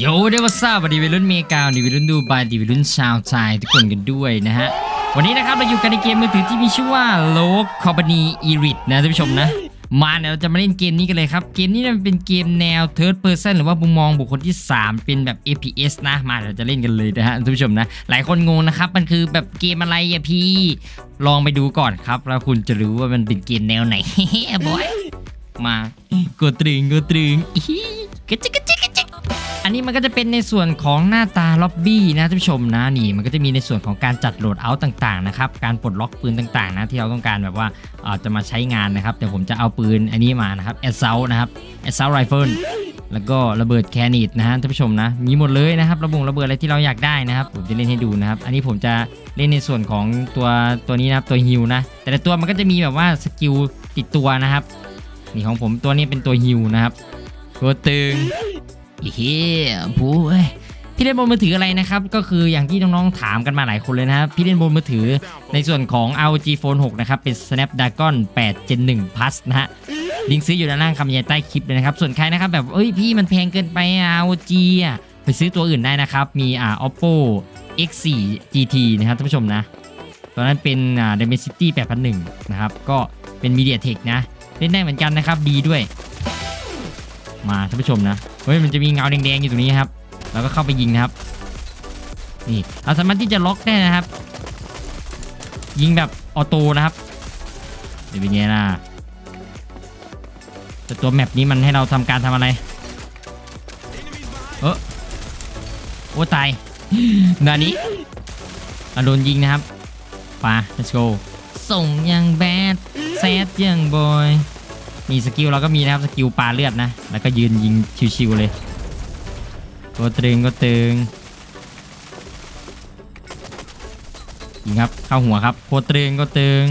โยเดวซ่าบดีวิรุ่นเมกาดีวิรุ่นดูบายดีวิรุ่นชาวไทยทุกคนกันด้วยนะฮะ วันนี้นะครับเราอยู่กันในเกมมือถือที่มีชื่อว่า l o c o m p a n y e r i t นะท่านผู้ชมนะ มาเนี่ยเราจะมาเล่นเกมนี้กันเลยครับ เกมนี้มันเป็นเกมแนว third person หรือว่ามุมมองบุคคลที่ 3 เป็นแบบ FPS นะ มาเราจะเล่นกันเลยนะฮะท่านผู้ชมนะ หลายคนงงนะครับ มันคือแบบเกมอะไรอะพี่ ลองไปดูก่อนครับ แล้วคุณจะรู้ว่ามันเป็นเกมแนวไหนบอย มา กดตรึงกดตรึงอีหิกจิกกระจิกกระจิก อันนี้มันก็จะเป็นในส่วนของหน้าตาล็อบบี้นะท่านผู้ชมนะนี่มันก็จะมีในส่วนของการจัดโหลดเอาท์ต่างๆนะครับการปลดล็อกปืนต่างๆนะที่เราต้องการแบบว่าอ่อจะมาใช้งานนะครับเดี๋ยวผมจะเอาปืนอันนี้มานะครับ Assault นะครับ Assault Rifle แล้วก็ระเบิดแคนิตนะฮะท่านผู้ชมนะมีหมดเลยนะครับระบงระเบิดอะไรที่เราอยากได้นะครับ ผมจะเล่นให้ดูนะครับ อันนี้ผมจะเล่นในส่วนของตัวตัวนี้นะครับตัวฮิวนะแต่ละตัวมันก็จะมีแบบว่าสกิลติดตัวนะครับนี่ของผมตัวนี้เป็นตัวฮิวนะครับตัวตึง เหี้ยผู้ยพี่เล่นบนมือถืออะไรนะครับ ก็คืออย่างที่น้องๆถามกันมาหลายคนเลยนะครับ พี่เล่นบนมือถือในส่วนของ ROG Phone 6 นะครับ เป็น Snapdragon 8 Gen 1 Plus นะฮะลิงก์ซื้ออยู่ด้านล่างคำยายใต้คลิปเลยนะครับ ส่วนใครนะครับแบบเอ้ยพี่มันแพงเกินไป ROG อะไปซื้อตัวอื่นได้นะครับ มีอ่า Oppo X4 GT นะครับท่านผู้ชมนะตอนนั้นเป็นอ่า Dimensity 8001 นะครับ ก็เป็น MediaTek นะ เล่นได้เหมือนกันนะครับดีด้วย มาท่านผู้ชมนะ เฮ้ยมันจะมีเงาแดงๆอยู่ตรงนี้ครับแล้วก็เข้าไปยิงนะครับ นี่เราสามารถที่จะล็อกได้นะครับ ยิงแบบออโต้นะครับเดี๋ยวเป็นไงล่ะแต่ตัวแมปนี้มันให้เราทำการทำอะไร เออโอ้ตายนานี้เราโดนยิงนะครับไป let's go ส่งยังแบดแซดยังบอย มีสกิลเราก็มีนะครับสกิลปลาเลือดนะ แล้วก็ยืนยิงชิวๆเลยตัวตรึงก็ตึงยิงครับเข้าหัวครับโคตรตึงก็ตึง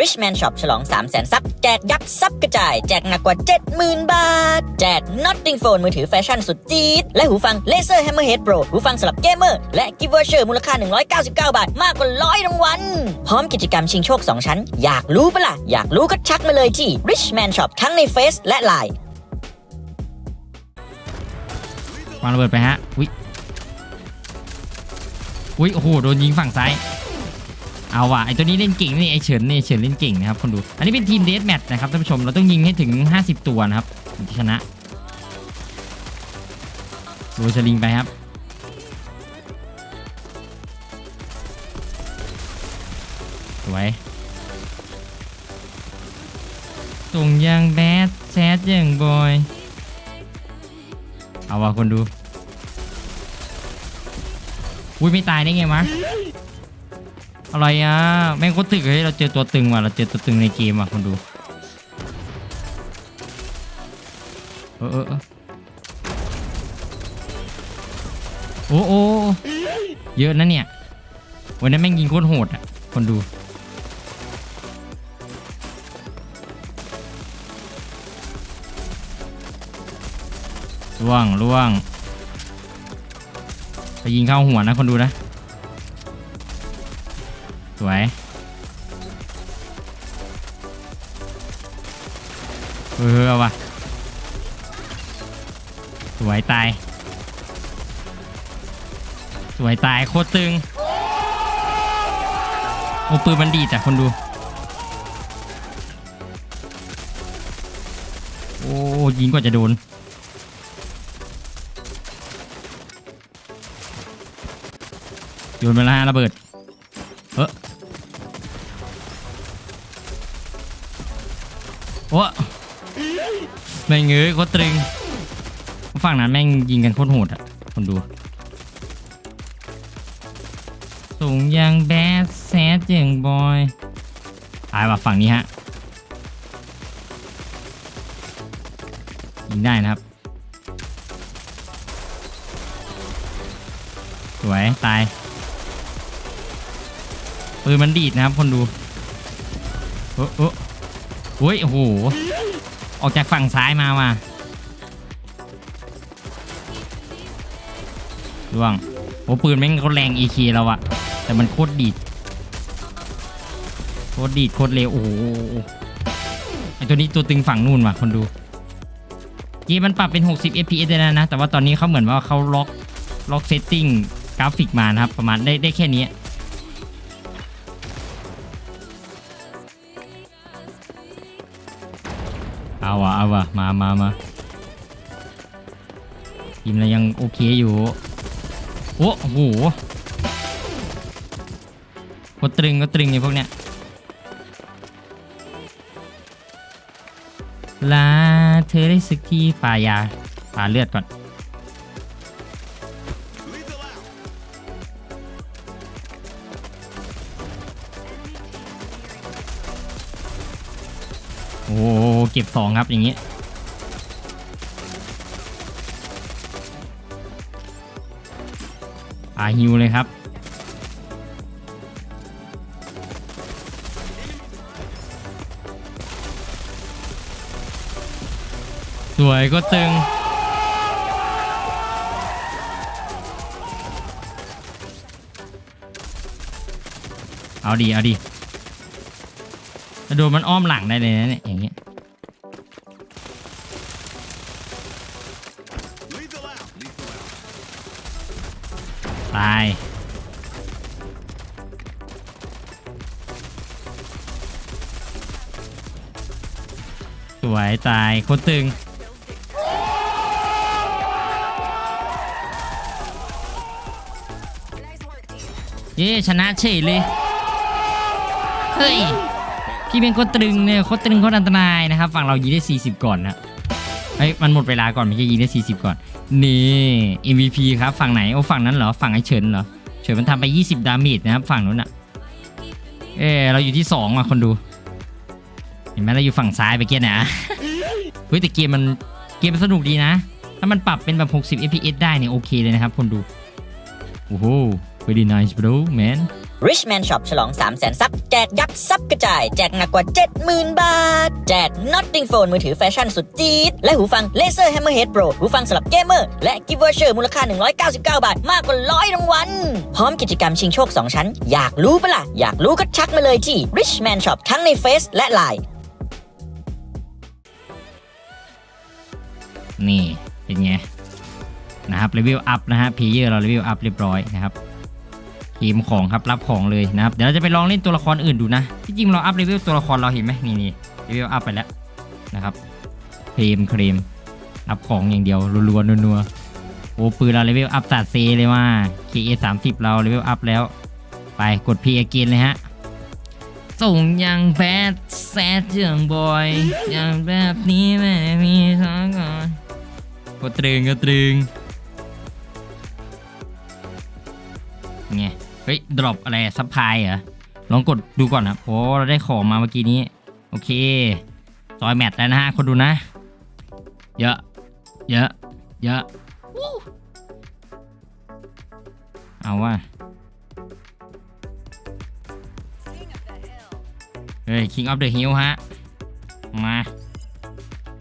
Richman Shop ฉลอง 3 0 0 0 0ซับแจกยับซับกระจาย แจกหนักกว่า 70,000 บาท แจก Notting Phone มือถือแฟชั่นสุดจี๊ด และหูฟัง Laser Hammerhead Pro หูฟังสำหรับเกมเมอร์ และกิฟต์วอเชอร์มูลค่า 199 บาท มากกว่าร้อยรางวัลพร้อมกิจกรรมชิงโชค 2 ชั้น อยากรู้ปะล่ะ อยากรู้ก็ชักมาเลยที่ Richman Shop ทั้งในเฟซและไลน์วางระเบิดไปฮะ อุ้ยอุ้ยโอ้โห โดนยิงฝั่งซ้าย เอาว่ะไอตัวนี้เล่นเก่งนี่ไอเฉินนี่เฉินเล่นเก่งนะครับคนดู อันนี้เป็นทีมเดสแมทนะครับท่านผู้ชมเราต้องยิงให้ถึง 50 ตัวนะครับถึงจะชนะโรยสลิงไปครับสวยส่งยังแบดแซดยังบอย เอาว่ะคนดูอุ้ยไม่ตายได้ไงวะ อะไรอะแม่งโคตรตึกเลยเราเจอตัวตึงว่ะเราเจอตัวตึงในเกมว่ะคนดูเออเออเออโอ้โอ้เยอะนะเนี่ยวันนั้นแม่งยิงโคตรโหดอะคนดูล่วงล่วงไปยิงเข้าหัวนะคนดูนะ เออเอาวะสวยตาย สวยตายโคตรตึง โอ้ปืนมันดีจ้ะคนดู โอ้ยิงกว่าจะโดนโยนมาและระเบิด เออโอ้ แม่งเงยโคตรตรึง ฝั่งนั้นแม่งยิงกันโคตรโหดอะคนดู สูงยังแบดแซดยังบอย ตายว่ะฝั่งนี้ฮะ ยิงได้นะครับ สวย ตายปืนมันดีดนะครับคนดู โอ้โอ้โอ้ยโอ้โห ออกจากฝั่งซ้ายมาว่ะร่วงโอ้ปืนแม่งเขาแรง AK เราอะแต่มันโคตรดีดโคตรดีดโคตรเร็วโอ้โหไอตัวนี้ตัวตึงฝั่งนู่นว่ะคนดูเกมมันปรับเป็น 60 fps ได้แล้วนะ แต่ว่าตอนนี้เขาเหมือนว่าเขาล็อกล็อกเซตติ้งกราฟิกมานะครับ ประมาณได้ได้แค่นี้ เอาวะเอาวะมามามาทีมเรายังโอเคอยู่ โอ้โหก็ตรึงก็ตรึงไอ้พวกเนี้ยลาเธอได้สักทีปายาปาเลือดก่อนโอ้ เก็บสองครับอย่างนี้อาฮิวเลยครับสวยก็ตึง เอาดีเอาดีโดนมันอ้อมหลังได้เลยนะเนี่ยอย่างเงี้ย ตายโคตรตึง เย้ชนะเฉยเลย เฮ้ย พี่เป็นโคตรตึงเนี่ยโคตรตึงโคตรอันตรายนะครับ ฝั่งเรายิงได้ 40 ก่อนนะเฮ้ยมันหมดเวลาก่อนไม่ใช่ยิงได้ 40 ก่อน นี่ MVP ครับ ฝั่งไหนโอ้ฝั่งนั้นเหรอ ฝั่งไอ้เฉินเหรอ เฉินมันทำไป 20 ดาเมจนะครับ ฝั่งนู้นอะเออเราอยู่ที่2อะคนดู เห็นไหมเราอยู่ฝั่งซ้ายไปเกียนะเฮ้ยแต่เกมมันเกมมันสนุกดีนะ ถ้ามันปรับเป็นแบบ 60 fps ได้เนี่ยโอเคเลยนะครับคนดู โอ้โห very nice bro man Richman Shop ฉลอง3 0 0 0 0 0ซับแจกยับซับกระจาย แจกหนักกว่า 70,000 บาท แจก Notting Phone มือถือแฟชั่นสุดจี๊ด และหูฟัง Laser Hammerhead Pro หูฟังสำหรับเกมเมอร์ และ Gift Voucher มูลค่า 199 บาท มากกว่าร้อยรางวัล พร้อมกิจกรรมชิงโชค 2 ชั้น อยากรู้ปะล่ะ อยากรู้ก็ชักมาเลยที่ Richman Shop ทั้งในเฟซและ Line นี่เป็นไงนะครับเลเวอัพนะฮะเพเยอร์เราเลเวอัพเรียบร้อยนะครับทีมของครับรับของเลยนะครับเดี๋ยวเราจะไปลองเล่นตัวละครอื่นดูนะที่จริงเราอัพเลเวตัวละครเราเห็นไหมนี่นี่เลเวอัพไปแล้วนะครับเครีมเครีมรับของอย่างเดียวรัวๆนัวๆโอ้ปืนเราเลเวลอัพตัดเซเลยว่า KA 3 0 เราเลเวลอัพแล้ว ไปกด P again เลยฮะส่งยังแบดแซดอย่างบอยอย่างแบบนี้ไม่มีทั้งก่อน ก็ตรึงก็ตรึงไงเฮ้ยดรอปอะไรซับพลายเหรอลองกดดูก่อนนะโอ้เราได้ของมาเมื่อกี้นี้ โอเคซอยแมทแล้วนะฮะคนดูนะ เยอะ เยอะ เยอะเอาว่าเฮ้ย King of the Hill ฮะ มา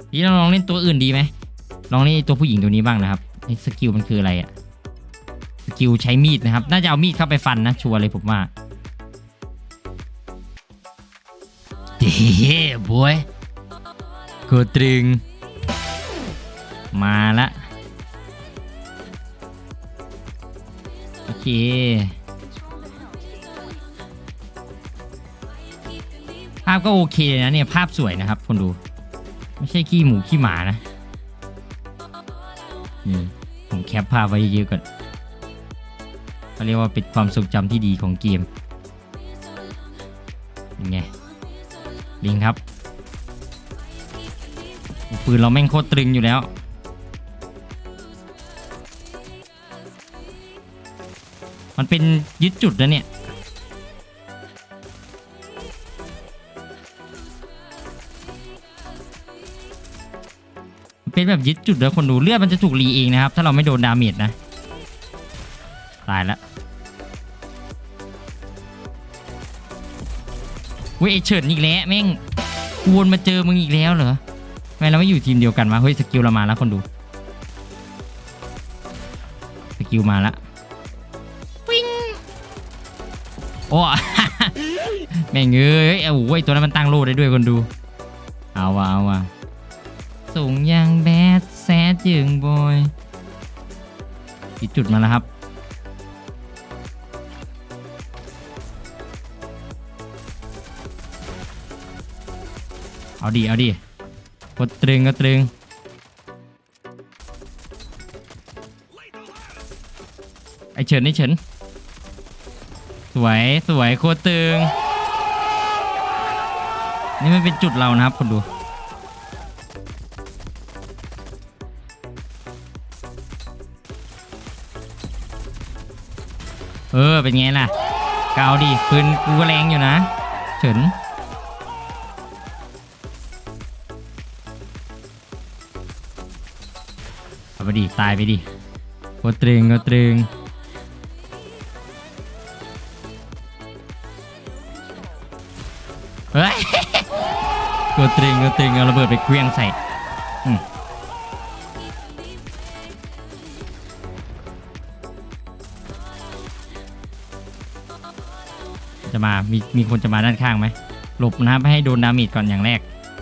พี่เราลองเล่นตัวอื่นดีไหม ลองนี่ตัวผู้หญิงตัวนี้บ้างนะครับไอ้สกิลมันคืออะไรอะสกิลใช้มีดนะครับ น่าจะเอามีดเข้าไปฟันนะ ชัวร์เลยผมว่าเฮ้บวยกดตรึง มาละโอเคภาพก็โอเคนะเนี่ยภาพสวยนะครับคนดู ไม่ใช่ขี้หมูขี้หมานะ ผมแคปภาพไว้เยอะๆก่อนเขาเรียกว่าเป็นความทรงจำที่ดีของเกมยังไงลิงครับปืนเราแม่งโคตรตรึงอยู่แล้วมันเป็นยึดจุดนะเนี่ย เป็นแบบยึดจุดแล้วคนดูเลือดมันจะถูกรีเองนะครับ ถ้าเราไม่โดนดาเมจนะ ตายแล้วเว้ยไอเฉินอีกแล้วแม่งกวนมาเจอมึงอีกแล้วเหรอทำไมเราไม่อยู่ทีมเดียวกันวะเฮ้ยสกิลเรามาแล้วคนดู สกิลมาแล้วฟิงโอ้ แม่งเอ้ยโอ้โหไอ้ตัวนั้นมันตั้งโลได้ด้วยคนดู เอาว่ะเอาว่ะสูงยัง แบดแซดยึงบอยอีกจุดมาแล้วครับ เอาดิเอาดิกดตรึงก็ตรึงไอเฉินไอเฉินสวยสวยโคตรตึง นี่มันเป็นจุดเรานะครับคนดู เออ เป็นไงล่ะกเอาดิปืนกูก็แรงอยู่นะเฉินเอาไปดิ ตายไปดิโคตรึงโคตรตรึงเฮ้ยกดตรึงกดตรึงเอาระเบิดไปเคลี้ยงใส่ มามีมีคนจะมาด้านข้างไหมหลบนะครับไม่ให้โดนดาเมจก่อนอย่างแรก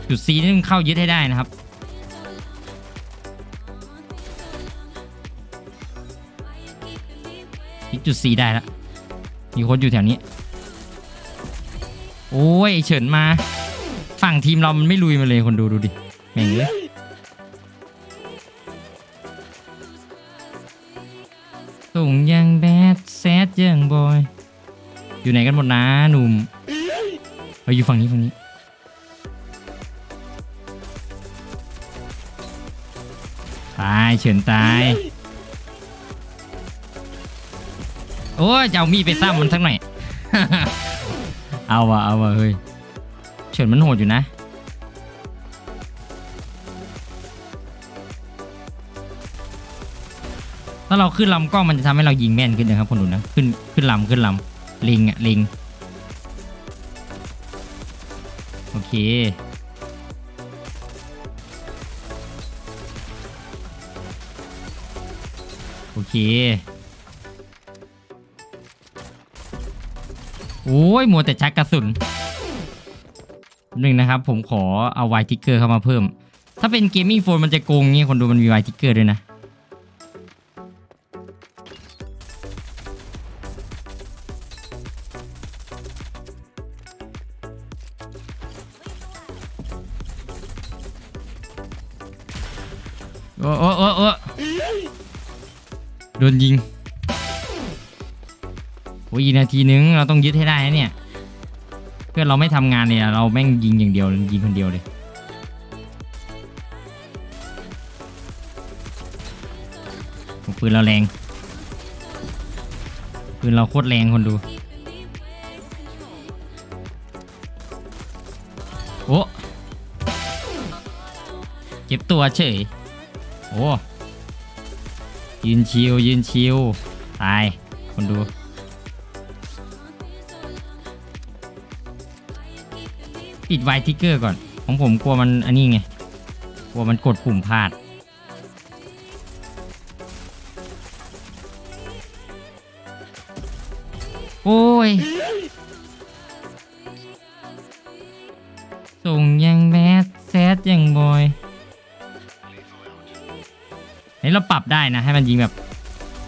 จุดซีนี่เข้ายึดให้ได้นะครับยึดจุดซีได้แล้วมีคนอยู่แถวนี้ โอ้ยเฉินมา ฝั่งทีมเรามันไม่ลุยมาเลยคนดูดูดิแม่งเลย อยู่ไหนกันหมดนะหนุ่มเฮ้ยอยู่ฝั่งนี้ฝั่งนี้ ตายเฉินตาย โอ้ยจะเอามีดไปซ้ำมันทั้งหน่อย เอาวะเอาวะเฮ้ย เฉินมันโหดอยู่นะถ้าเราขึ้นลำกล้องมันจะทำให้เรายิงแม่นขึ้นนะครับคนดูนะ ขึ้นขึ้นลำขึ้นลำ ลิงอะลิง โอเค โอเค โอ้ย มัวแต่ชักกระสุนหนึ่งนะครับ ผมขอเอาไวทิกเกอร์เข้ามาเพิ่ม ถ้าเป็นเกมมิ่งโฟนมันจะโกงเงี้ยคนดูมันมีไวทิกเกอร์ด้วยนะ โอ้โอ้โอ้โอ้โดนยิงโอ้ยนาทีนึงเราต้องยึดให้ได้นะเนี่ย เพื่อนเราไม่ทำงานเนี่ยเราแม่งยิงอย่างเดียวยิงคนเดียวเลยปืนเราแรง ปืนเราโคตรแรงคนดูโอ้เก็บตัวเฉย โอ้ยืนชิวยืนชิวตายคนดู ปิดไวทิกเกอร์ก่อน ของผมกลัวมันอันนี้ไง กลัวมันกดปุ่มพลาด โอ้ยส่งยังแบ เฮ้เราปรับได้นะ ให้มันยิงแบบ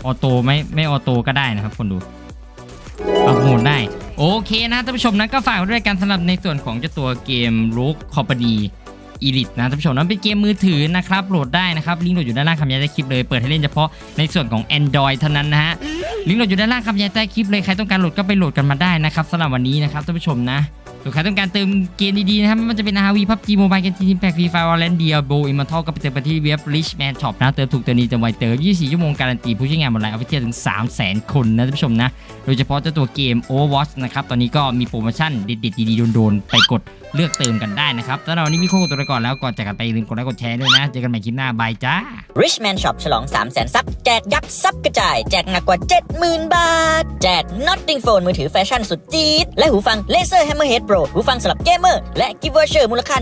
ออโต้ไม่ไม่ออโต้ก็ได้นะครับคนดูปรับโหมดได้ โอเคนะท่านผู้ชมนะก็ฝากด้วยกันสำหรับในส่วนของเจ้าตัวเกม Rogue Company Elite นะท่านผู้ชมนั้นเป็นเกมมือถือนะครับโหลดได้นะครับลิงก์โหลดอยู่ด้านล่างคำยันใต้คลิปเลยเปิดให้เล่นเฉพาะในส่วนของ Android เท่านั้นนะฮะลิงก์โหลดอยู่ด้านล่างคำยันใต้คลิปเลยใครต้องการโหลดก็ไปโหลดกันมาได้นะครับสำหรับวันนี้นะครับท่านผู้ชมนะ ส่วนใครต้องการเติมเกมดีๆนะครับม่ว่าจะเป็น RV PUBG Mobile เกมทีมแพ็กฟรีไฟวอลเลนเดียโบอิมมัลก็ไปเติมไปที่เว็บ Richman Shop นะ เติมถูกเติมดีเติมไวเติม 24 ชั่วโมงการันตีผู้ใช้งานบนไลน์เอาไปเทียบถึง 300,000 คนนะท่านผู้ชมนะ โดยเฉพาะเจ้าตัวเกม Overwatch นะครับตอนนี้ก็มีโปรโมชั่นเด็ดๆดีๆโดนๆไปกดเลือกเติมกันได้นะครับสำหรับวันนี้มีโค้ดตัวไปก่อนแล้วก่อนจากกันไปลืมกดไลค์กดแชร์ด้วยนะ เจอกันใหม่คลิปหน้าบายจ้า Richman Shop ฉลอง3 0 0 0 0 0ซับแจกยับซับกระจาย แจกหนักกว่า 70,000 บาท แจก Notting Phone มือถือแฟชั่นสุดจี๊ดและหูฟัง Laser Hammerhead Pro หูฟังสำหรับเกมเมอร์ และกิฟต์วอเชอร์มูลค่า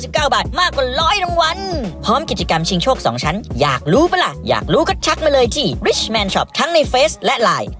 199 บาท มากกว่าร้อยรางวัล พร้อมกิจกรรมชิงโชค 2 ชั้น อยากรู้ปะล่ะ อยากรู้ก็ชักมาเลยที่ Richman Shop ทั้งในเฟซและ Line